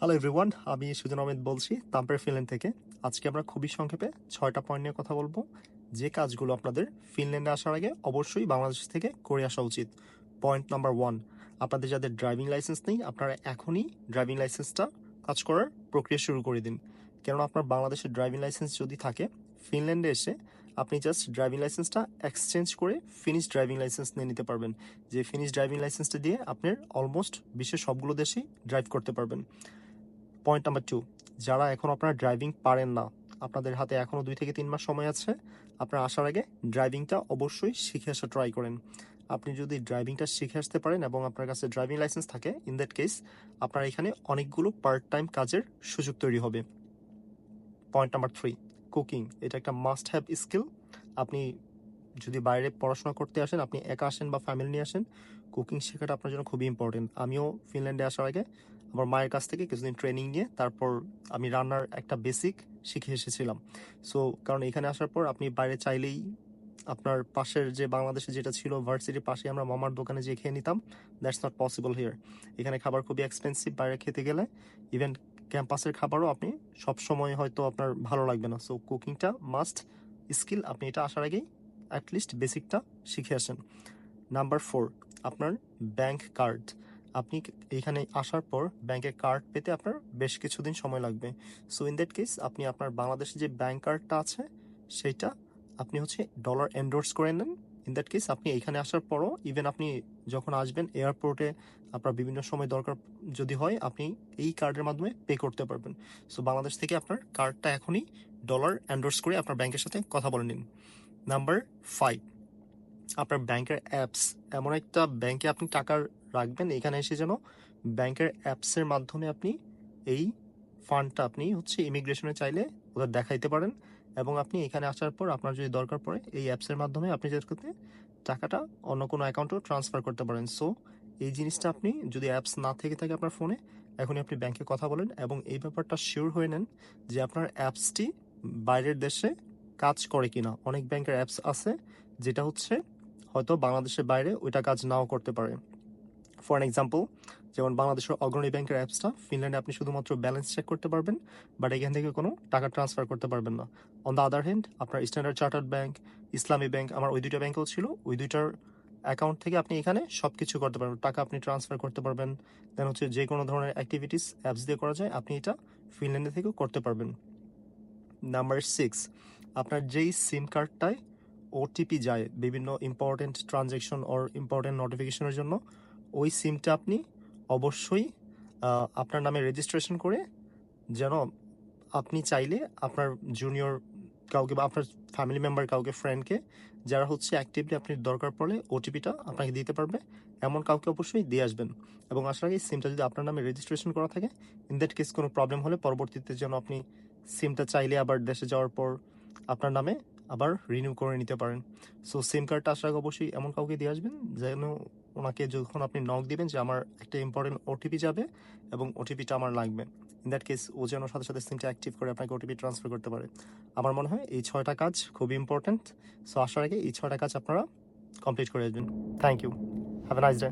Hello everyone আমি সুজন অমিত বলছি, তাম্পের Finland থেকে। আজকে আমরা খুবই সংক্ষেপে ছয়টা পয়েন্ট নিয়ে কথা বলব। যে কাজগুলো আপনাদের ফিনল্যান্ডে আসার আগে অবশ্যই বাংলাদেশ থেকে করে আসা উচিত। পয়েন্ট নাম্বার ওয়ান আপনাদের যাদের ড্রাইভিং লাইসেন্স নেই, আপনারা এখনই ড্রাইভিং লাইসেন্সটা কাজ করার প্রক্রিয়া শুরু করে দিন। কেননা আপনার বাংলাদেশের ড্রাইভিং লাইসেন্স যদি থাকে, ফিনল্যান্ডে এসে আপনি জাস্ট ড্রাইভিং লাইসেন্সটা এক্সচেঞ্জ করে ফিনিশ ড্রাইভিং লাইসেন্স নিয়ে নিতে পারবেন। যে ফিনিশ ড্রাইভিং লাইসেন্সটা দিয়ে আপনার অলমোস্ট বিশ্বের সবগুলো দেশেই ড্রাইভ করতে পারবেন। পয়েন্ট নাম্বার টু যারা এখন আপনারা ড্রাইভিং পারেন না, আপনাদের হাতে এখনও দুই থেকে তিন মাস সময় আছে, আপনারা আসার আগে ড্রাইভিংটা অবশ্যই শিখে আসা ট্রাই করেন। আপনি যদি ড্রাইভিংটা শিখে আসতে পারেন এবং আপনার কাছে ড্রাইভিং লাইসেন্স থাকে ইন দ্যাট কেস আপনার এখানে অনেকগুলো পার্ট টাইম কাজের সুযোগ তৈরি হবে। পয়েন্ট নাম্বার থ্রি কুকিং এটা একটা মাস্ট হ্যাভ স্কিল আপনি যদি বাইরে পড়াশোনা করতে আসেন, আপনি একা আসেন বা ফ্যামিলি নিয়ে আসেন কুকিং শেখাটা আপনার জন্য খুবই ইম্পর্টেন্ট আমিও ফিনল্যান্ডে আসার আগে আমার মায়ের কাছ থেকে কিছুদিন ট্রেনিং নিয়ে তারপর আমি রান্নার একটা বেসিক শিখে এসেছিলাম। সো কারণ এখানে আসার পর আপনি বাইরে চাইলেই আপনার পাশের যে বাংলাদেশে যেটা ছিল ভার্সিটির পাশে আমরা মামার দোকানে যেয়ে খেয়ে নিতাম। দ্যাটস নট পসিবল হিয়ার এখানে খাবার খুবই এক্সপেন্সিভ বাইরে খেতে গেলে। ইভেন ক্যাম্পাসের খাবারও আপনি সব সময় হয়তো আপনার ভালো লাগবে না। সো কুকিংটা মাস্ট স্কিল আপনি এটা আসার আগেই অ্যাটলিস্ট বেসিকটা শিখে আসেন। নাম্বার ফোর আপনার ব্যাংক কার্ড আপনি এইখানে আসার পর ব্যাংকের কার্ড পেতে আপনার বেশ কিছুদিন সময় লাগবে। সো ইন দ্যাট কেস আপনি আপনার বাংলাদেশে যে ব্যাংক কার্ডটা আছে সেইটা আপনি হচ্ছে ডলার এন্ডোর্স করে নেন। ইন দ্যাট কেস আপনি এখানে আসার পরও ইভেন আপনি যখন আসবেন এয়ারপোর্টে আপনার বিভিন্ন সময় দরকার যদি হয়, আপনি এই কার্ডের মাধ্যমে পে করতে পারবেন। সো বাংলাদেশ থেকে আপনার কার্ডটা এখনই ডলার এন্ডোর্স করে আপনার ব্যাংকের সাথে কথা বলে নিন। নাম্বার ফাইভ আপনার ব্যাংকের অ্যাপস এমন একটা ব্যাংকে আপনি টাকা রাখবেন। এখানে এসে যেন ব্যাংকের অ্যাপসের মাধ্যমে আপনি এই ফান্ডটা আপনি হচ্ছে ইমিগ্রেশনে চাইলে ওদের দেখাইতে পারেন এবং আপনি এখানে আসার পর আপনার যদি দরকার পড়ে এই অ্যাপসের মাধ্যমে আপনি যাতে টাকাটা অন্য কোনো অ্যাকাউন্টেও ট্রান্সফার করতে পারেন। সো এই জিনিসটা আপনি যদি অ্যাপস না থেকে থাকে আপনার ফোনে, এখনই আপনি ব্যাংকে কথা বলেন এবং এই ব্যাপারটা শিওর হয়ে নেন যে আপনার অ্যাপসটি বাইরের দেশে কাজ করে কিনা। অনেক ব্যাংকের অ্যাপস আছে যেটা হচ্ছে হয়তো বাংলাদেশের বাইরে ওইটা কাজ নাও করতে পারে। ফর অ্যান এক্সাম্পল যেমন বাংলাদেশের অগ্রণী ব্যাংকের অ্যাপসটা ফিনল্যান্ডে আপনি শুধুমাত্র ব্যালেন্স চেক করতে পারবেন বাট এখান থেকে কোনো টাকা ট্রান্সফার করতে পারবেন না। অন দ্য আদার হ্যান্ড আপনার Standard Chartered bank Islami bank আমার ওই দুইটা ব্যাংকেও ছিল, ওই দুইটার অ্যাকাউন্ট থেকে আপনি এখানে সব কিছু করতে পারবেন, টাকা আপনি ট্রান্সফার করতে পারবেন। দেন হচ্ছে যে কোনো ধরনের অ্যাক্টিভিটিস অ্যাপস দিয়ে করা যায়, আপনি এটা ফিনল্যান্ডে থেকেও করতে পারবেন। নাম্বার সিক্স আপনার যেই সিম কার্ডটায় ওটিপি যায়, বিভিন্ন ইম্পর্টেন্ট ট্রানজ্যাকশন ওর ইম্পর্টেন্ট নোটিফিকেশনের জন্য ওই সিমটা আপনি অবশ্যই আপনার নামে রেজিস্ট্রেশন করে যেন আপনি চাইলে আপনার জুনিয়র কাউকে বা আপনার ফ্যামিলি মেম্বার কাউকে ফ্রেন্ডকে যারা হচ্ছে অ্যাক্টিভলি আপনি দরকার পড়লে ওটিপিটা আপনাকে দিতে পারবে। এমন কাউকে অবশ্যই দিয়ে আসবেন এবং আসার আগে সিমটা যদি আপনার নামে রেজিস্ট্রেশন করা থাকে ইন দ্যাট কেস কোনো প্রবলেম হলে পরবর্তীতে যেন আপনি সিমটা চাইলে আবার দেশে যাওয়ার পর আপনার নামে আবার রিনিউ করে নিতে পারেন। সো সিম কার্ডটা আসার আগে অবশ্যই এমন কাউকে দিয়ে আসবেন যেন ওনাকে যখন আপনি নক দিবেন যে আমার একটা ইম্পর্টেন্ট ওটিপি যাবে এবং ওটিপিটা আমার লাগবে। ইন দ্যাট কেস ও যেন সাথে সাথে সিমটা অ্যাক্টিভ করে আপনাকে ওটিপি ট্রান্সফার করতে পারে। আমার মনে হয় এই ছয়টা কাজ খুবই ইম্পর্টেন্ট সো আসার আগে এই ছয়টা কাজ আপনারা কমপ্লিট করে আসবেন। Thank you have a nice day